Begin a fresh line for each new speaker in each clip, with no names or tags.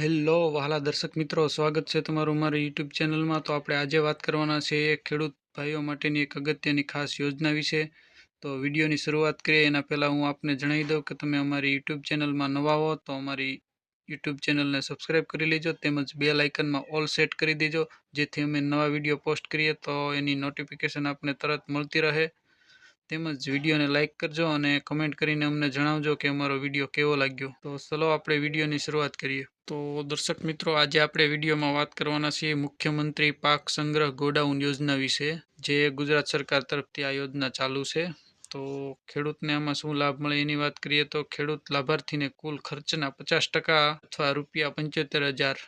Hello વહાલા દર્શક મિત્રો, સ્વાગત છે તમારું મારી યુટ્યુબ ચેનલમાં. તો આપણે આજે વાત કરવાના છે એક ખેડૂત ભાઈઓ માટેની એક અગત્યની ખાસ યોજના વિશે. તો વિડીયોની શરૂઆત કરીએ. એના પહેલાં હું આપને જણાવી દઉં કે તમે અમારી યુટ્યુબ ચેનલમાં નવા હો તો અમારી યુટ્યુબ ચેનલને સબસ્ક્રાઈબ કરી લેજો તેમજ બે લાઇકનમાં ઓલ સેટ કરી દેજો. જેથી અમે નવા વીડિયો પોસ્ટ કરીએ તો એની નોટિફિકેશન આપને તરત મળતી રહે. તેમજ વિડીયોને લાઇક કરજો અને કમેન્ટ કરીને અમને જણાવજો કે અમારો વીડિયો કેવો લાગ્યો. તો ચલો આપણે વિડીયોની શરૂઆત કરીએ. તો દર્શક મિત્રો, આજે આપણે વિડીયોમાં વાત કરવાના છીએ મુખ્યમંત્રી પાક સંગ્રહ ગોડાઉન યોજના વિશે, જે ગુજરાત સરકાર તરફથી આ યોજના ચાલુ છે. તો ખેડૂતને આમાં શું લાભ મળે એની વાત કરીએ તો ખેડૂત લાભાર્થીને કુલ ખર્ચના પચાસ ટકા અથવા રૂપિયા પંચોતેર હજાર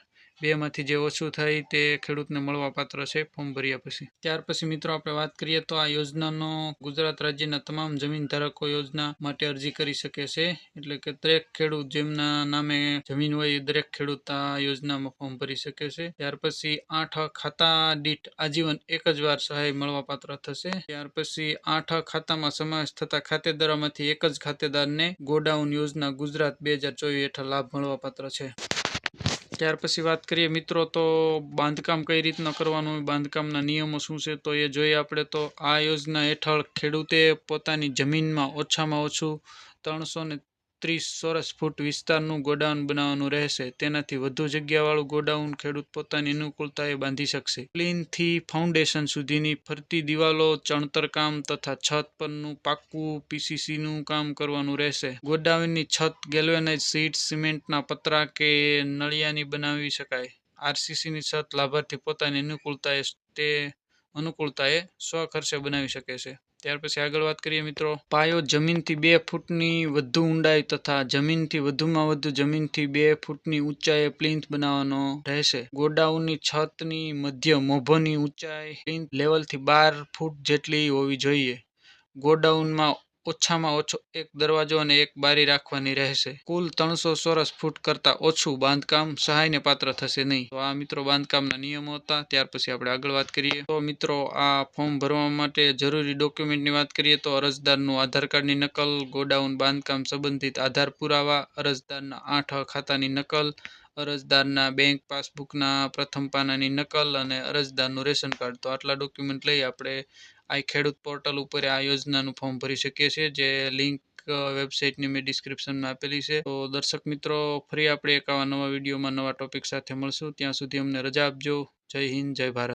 બેમાંથી જે ઓછું થાય તે ખેડૂતને મળવાપાત્ર છે ફોર્મ ભર્યા પછી. ત્યાર પછી મિત્રો આપણે વાત કરીએ તો આ યોજનાનો ગુજરાત રાજ્યના તમામ જમીન ધારકો યોજના માટે અરજી કરી શકે છે. એટલે કે દરેક ખેડૂત જેમના નામે જમીન હોય એ દરેક ખેડૂત આ યોજનામાં ફોર્મ ભરી શકે છે. ત્યાર પછી આઠ ખાતા દીઠ આજીવન એક જ વાર સહાય મળવાપાત્ર થશે. ત્યાર પછી આઠ ખાતામાં સમાવેશ થતા ખાતેદારોમાંથી એક જ ખાતેદારને ગોડાઉન યોજના ગુજરાત બે હજાર ચોવીસ હેઠળ લાભ મળવાપાત્ર છે. ત્યાર પછી વાત કરીએ મિત્રો, તો બાંધકામ કઈ રીતના કરવાનું, બાંધકામના નિયમો શું છે, તો એ જોઈએ આપણે. તો આ યોજના હેઠળ ખેડૂતે પોતાની જમીનમાં ઓછામાં ઓછું ત્રણસો ને ત્રીસ ચોરસ ફૂટ વિસ્તારનું ગોડાઉન બનાવવાનું રહેશે. તેનાથી વધુ જગ્યાવાળું ગોડાઉન ખેડૂત પોતાની અનુકૂળતાએ બાંધી શકશે. ક્લીનથી ફાઉન્ડેશન સુધીની ફરતી દિવાલો ચણતરકામ તથા છત પરનું પાક્કું પીસીસીનું કામ કરવાનું રહેશે. ગોડાઉનની છત ગેલ્વેનાઇઝ સીટ, સિમેન્ટના પતરા કે નળિયાની બનાવી શકાય. આરસીસીની છત લાભાર્થી પોતાની અનુકૂળતાએ તે અનુકૂળતાએ સ્વ ખર્ચે બનાવી શકે છે. ત્યાર પછી આગળ વાત કરીએ મિત્રો. પાયો જમીનથી બે ફૂટની વધુ ઊંડાઈ તથા જમીનથી વધુમાં વધુ જમીનથી બે ફૂટની ઊંચાઈએ પ્લિન્થ બનાવવાનો રહેશે. ગોડાઉનની છતની મધ્ય મોભોની ઊંચાઈ પ્લિન્થ લેવલથી બાર ફૂટ જેટલી હોવી જોઈએ. ગોડાઉનમાં ઓછામાં ઓછો એક દરવાજો અને એક બારી રાખવાની રહેશે. કુલ ત્રણસો ચોરસ ફૂટ કરતાં ઓછું બાંધકામ સહાયને પાત્ર થશે નહીં. તો આ મિત્રો બાંધકામના નિયમો હતા. ત્યાર પછી આપણે આગળ વાત કરીએ. તો મિત્રો, આ ફોર્મ ભરવા માટે જરૂરી ડોક્યુમેન્ટની વાત કરીએ તો અરજદારનું આધાર કાર્ડની નકલ, ગોડાઉન બાંધકામ સંબંધિત આધાર પુરાવા, અરજદારના આઠ ખાતાની નકલ અરજદારના બેંક પાસબુકના પ્રથમ પાનાની નકલ અને અરજદારનું રેશન કાર્ડ. તો આટલા ડોક્યુમેન્ટ લઈ આપણે આ ખેડૂત પોર્ટલ ઉપર આ યોજનાનું ફોર્મ ભરી શકીએ છીએ, જે લિંક વેબસાઇટની મેં ડિસ્ક્રિપ્શનમાં આપેલી છે. તો દર્શક મિત્રો, ફરી આપણે એક આવા નવા વિડીયોમાં નવા ટોપિક સાથે મળશું. ત્યાં સુધી અમને રજા આપજો. જય હિન્દ, જય ભારત.